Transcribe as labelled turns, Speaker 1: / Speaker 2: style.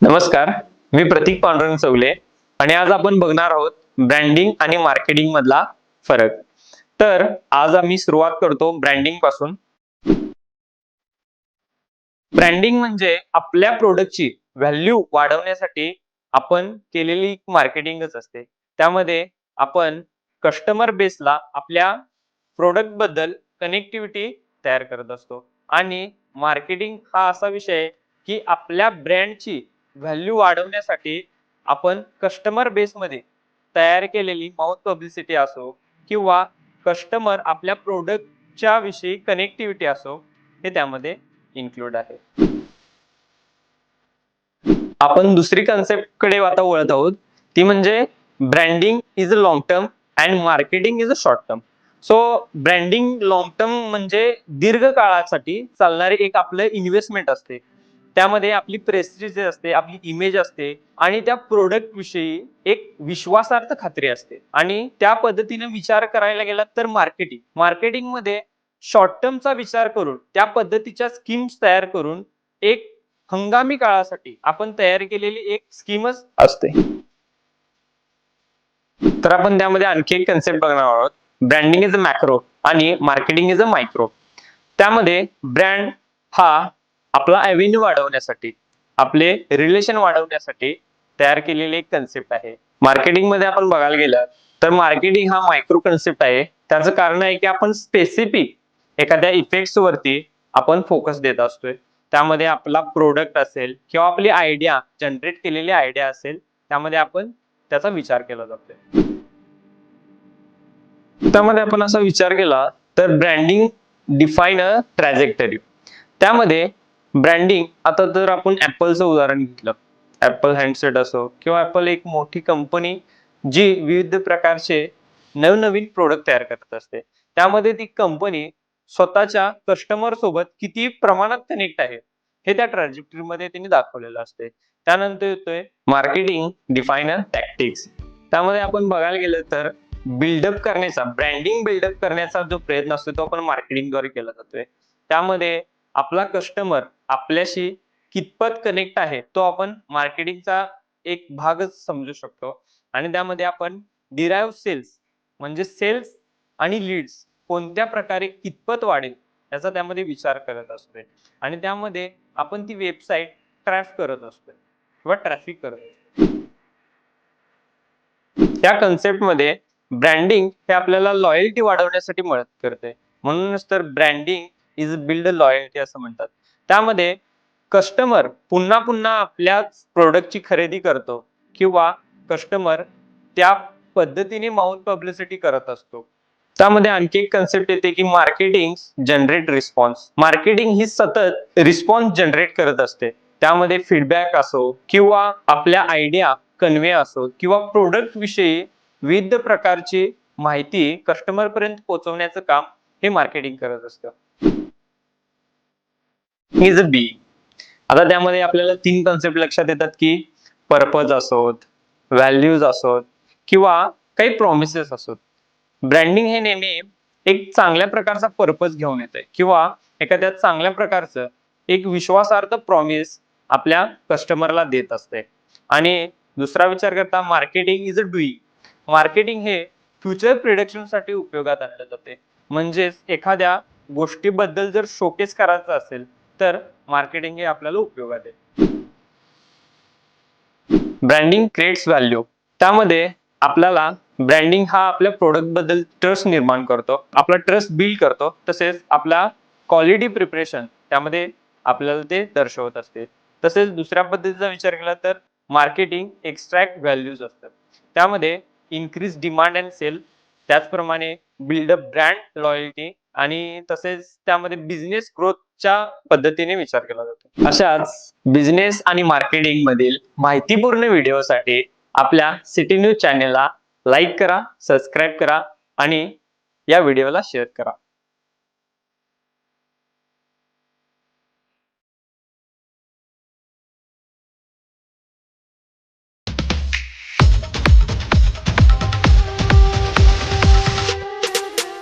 Speaker 1: नमस्कार मी प्रतीक पांडुरंग चौले आणि आज आपण बघणार आहोत ब्रँडिंग आणि मार्केटिंग मधला फरक. तर आज आम्ही सुरुवात करतो ब्रँडिंगपासून. ब्रँडिंग म्हणजे आपल्या प्रोडक्टची व्हॅल्यू वाढवण्यासाठी आपण केलेली मार्केटिंगच असते. त्यामध्ये आपण कस्टमर बेसला आपल्या प्रोडक्टबद्दल कनेक्टिव्हिटी तयार करत असतो. आणि मार्केटिंग हा असा विषय की आपल्या ब्रँडची व्हॅल्यू वाढवण्यासाठी आपण कस्टमर बेसमध्ये तयार केलेली माउथ पब्लिसिटी असो किंवा कस्टमर आपल्या प्रोडक्टच्या विषयी कनेक्टिव्हिटी असो हे त्यामध्ये इन्क्लूड आहे. आपण दुसरी कन्सेप्टकडे आता वळत आहोत. ती म्हणजे branding is a long term and marketing is a short term so branding long term म्हणजे दीर्घ काळासाठी चालणारी एक आपलं इन्व्हेस्टमेंट असते. त्यामध्ये आपली प्रेस्टिज असते आपली इमेज असते आणि त्या प्रोडक्ट विषयी एक विश्वासार्थ खात्री असते. आणि त्या पद्धतीने विचार करायला गेला तर मार्केटिंग मार्केटिंगमध्ये शॉर्ट टर्मचा विचार करून त्या पद्धतीच्या स्कीम्स तयार करून एक हंगामी काळासाठी आपण तयार केलेली एक स्कीमच असते. तर आपण त्यामध्ये आणखी एक कन्सेप्ट बघणार आहोत. ब्रँडिंग इज अ मॅक्रो आणि मार्केटिंग इज अ मायक्रो त्यामध्ये ब्रँड हा आपला ॲव्हेन्यू वाढवण्यासाठी आपले रिलेशन वाढवण्यासाठी तयार केलेली एक कन्सेप्ट आहे. मार्केटिंगमध्ये आपण बघायला गेलं तर मार्केटिंग हा मायक्रो कन्सेप्ट आहे. त्याचं कारण आहे की आपण स्पेसिफिक एखाद्या इफेक्ट्स वरती आपण फोकस देत असतोय. त्यामध्ये आपला प्रोडक्ट असेल किंवा आपली आयडिया जनरेट केलेली आयडिया असेल त्यामध्ये आपण त्याचा विचार केला जातोय. त्यामध्ये आपण असा विचार केला तर ब्रँडिंग डिफाईन अ ट्रॅजेक्टरी त्यामध्ये ब्रँडिंग आता जर आपण ऍपलचं उदाहरण घेतलं. ऍपल हँडसेट असो किंवा ऍपल एक मोठी कंपनी जी विविध प्रकारचे नवनवीन प्रोडक्ट तयार करत असते. त्यामध्ये ती कंपनी स्वतःच्या कस्टमर सोबत किती प्रमाणात कनेक्ट आहे हे त्या ट्रॅजेक्टरीमध्ये त्यांनी दाखवलेलं असते. त्यानंतर येतोय मार्केटिंग डिफाईन टॅक्टिक्स त्यामध्ये आपण बघायला गेलं तर बिल्डअप करण्याचा ब्रँडिंग बिल्डअप करण्याचा जो प्रयत्न असतो तो आपण मार्केटिंगद्वारे केला जातोय. त्यामध्ये आपला कस्टमर आपल्याशी कितपत कनेक्ट आहे तो आपण मार्केटिंगचा एक भागच समजू शकतो. आणि त्यामध्ये आपण डिराईव्ह सेल्स म्हणजे सेल्स आणि लीड्स कोणत्या प्रकारे कितपत वाढेल याचा त्यामध्ये विचार करत असतोय. आणि त्यामध्ये आपण ती वेबसाईट ट्रॅफ करत असतोय किंवा ट्रॅफिक करत त्या कन्सेप्टमध्ये ब्रँडिंग हे आपल्याला लॉयल्टी वाढवण्यासाठी मदत करते. म्हणूनच तर ब्रँडिंग इज बिल्ड लॉयल्टी असं म्हणतात. त्यामध्ये कस्टमर पुन्हा पुन्हा आपल्या प्रोडक्टची खरेदी करतो किंवा कस्टमर त्या पद्धतीने माउथ पब्लिसिटी करत असतो. त्यामध्ये आणखी एक कन्सेप्ट येते की मार्केटिंग जनरेट रिस्पॉन्स मार्केटिंग ही सतत रिस्पॉन्स जनरेट करत असते. त्यामध्ये फीडबॅक असो किंवा आपल्या आयडिया कन्वे असो किंवा प्रोडक्ट विषयी विविध प्रकारची माहिती कस्टमर पर्यंत पोहोचवण्याचं काम हे मार्केटिंग करत असतं. इज अ बी आता त्यामध्ये आपल्याला तीन कन्सेप्ट लक्षात येतात की पर्पज असोत व्हॅल्यूज असोत किंवा काही प्रॉमिसेस असोत. ब्रँडिंग हे नेहमी एक चांगल्या प्रकारचा पर्पज घेऊन येते किंवा एखाद्या चांगल्या प्रकारचं एक विश्वासार्थ प्रॉमिस आपल्या कस्टमरला देत असते. आणि दुसरा विचार करता marketing is a doing marketing हे फ्युचर प्रिडक्शनसाठी उपयोगात आणलं जाते. म्हणजेच एखाद्या गोष्टीबद्दल जर शोकेस करायचं असेल तर मार्केटिंग हे आपल्याला उपयोगात आहे. ब्रँडिंग क्रिएट्स व्हॅल्यू त्यामध्ये आपल्याला ब्रँडिंग हा आपल्या प्रोडक्टबद्दल ट्रस्ट निर्माण करतो आपला ट्रस्ट बिल्ड करतो तसेच आपला क्वालिटी प्रिपरेशन त्यामध्ये आपल्याला ते दर्शवत असते. तसेच दुसऱ्या पद्धतीचा विचार केला तर मार्केटिंग एक्स्ट्रॅक्ट व्हॅल्यूज असतात त्यामध्ये इन्क्रीज डिमांड अँड सेल त्याचप्रमाणे बिल्डअप ब्रँड लॉयल्टी आणि तसेच त्यामध्ये बिझनेस ग्रोथच्या पद्धतीने विचार केला जातो. अशाच बिझनेस आणि मार्केटिंग मधील माहितीपूर्ण व्हिडिओसाठी आपल्या सिटी न्यूज चॅनेलला लाईक करा सबस्क्राईब करा आणि या व्हिडिओला शेअर करा.